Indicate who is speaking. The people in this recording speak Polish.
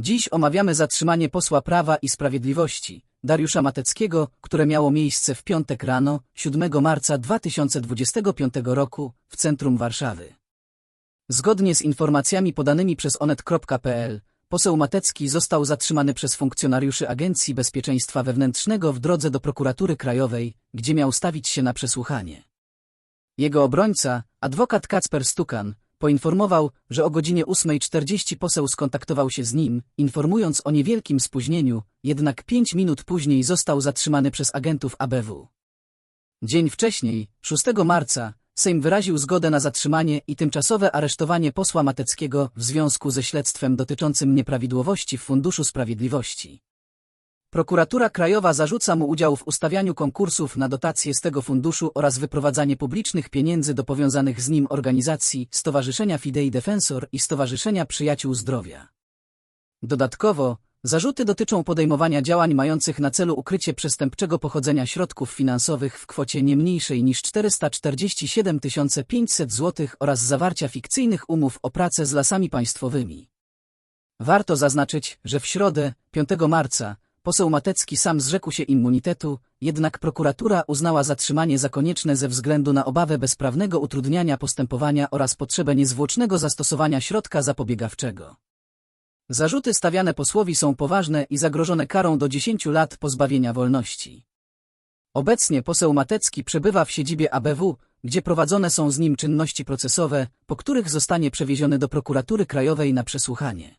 Speaker 1: Dziś omawiamy zatrzymanie posła Prawa i Sprawiedliwości, Dariusza Mateckiego, które miało miejsce w piątek rano, 7 marca 2025 roku, w centrum Warszawy. Zgodnie z informacjami podanymi przez onet.pl, poseł Matecki został zatrzymany przez funkcjonariuszy Agencji Bezpieczeństwa Wewnętrznego w drodze do prokuratury krajowej, gdzie miał stawić się na przesłuchanie. Jego obrońca, adwokat Kacper Stukan, poinformował, że o godzinie 8.40 poseł skontaktował się z nim, informując o niewielkim spóźnieniu, jednak pięć minut później został zatrzymany przez agentów ABW. Dzień wcześniej, 6 marca, Sejm wyraził zgodę na zatrzymanie i tymczasowe aresztowanie posła Mateckiego w związku ze śledztwem dotyczącym nieprawidłowości w Funduszu Sprawiedliwości. Prokuratura Krajowa zarzuca mu udział w ustawianiu konkursów na dotacje z tego funduszu oraz wyprowadzanie publicznych pieniędzy do powiązanych z nim organizacji Stowarzyszenia Fidei Defensor i Stowarzyszenia Przyjaciół Zdrowia. Dodatkowo, zarzuty dotyczą podejmowania działań mających na celu ukrycie przestępczego pochodzenia środków finansowych w kwocie nie mniejszej niż 447 500 zł oraz zawarcia fikcyjnych umów o pracę z lasami państwowymi. Warto zaznaczyć, że w środę, 5 marca, Poseł Matecki sam zrzekł się immunitetu, jednak prokuratura uznała zatrzymanie za konieczne ze względu na obawę bezprawnego utrudniania postępowania oraz potrzebę niezwłocznego zastosowania środka zapobiegawczego. Zarzuty stawiane posłowi są poważne i zagrożone karą do 10 lat pozbawienia wolności. Obecnie poseł Matecki przebywa w siedzibie ABW, gdzie prowadzone są z nim czynności procesowe, po których zostanie przewieziony do prokuratury krajowej na przesłuchanie.